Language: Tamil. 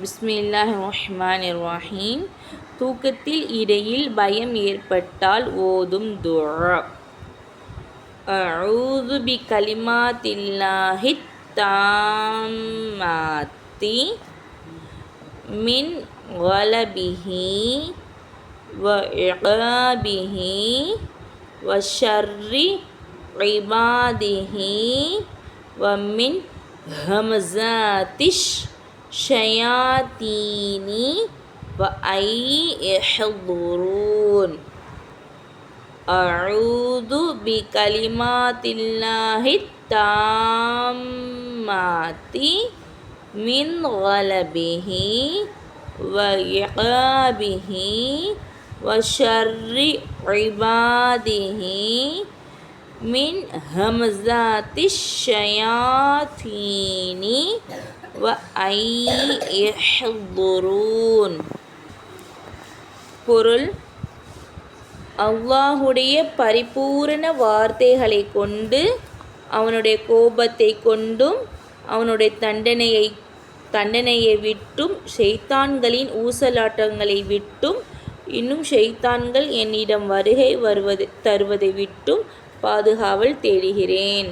பிஸ்மில்லாஹ் ரஹ்மான் ரஹீம் தூக்கத்தில் இடையில் பயம் ஏற்பட்டால் ஓதும் துஆ. அஊது பி கலிமாத்தில்லாஹி தாம்மாத்தி மின் வலபிஹி வ இகாபிஹி வ ஷர்ரி இபாதிஹி வ மின் ஹமசாத்திஷ் ஷயாத்தீனி வ ஐ يحضرون أعوذ بكلمات الله التامات من غلبه وعقابه وشر عباده மின் ஹம்சாத்தி ஷயாத்தீனி வ ஐஹுரூன் பொருள் அல்லாஹுடைய பரிபூரண வார்த்தைகளை கொண்டு அவனுடைய கோபத்தை கொண்டும் அவனுடைய தண்டனையை தண்டனையை விட்டும் ஷெய்தான்களின் ஊசலாட்டங்களை விட்டும் இன்னும் ஷெய்தான்கள் என்னிடம் வருகை வருவது தருவதை விட்டும் பாதுகாவல் தேடுகிறேன்.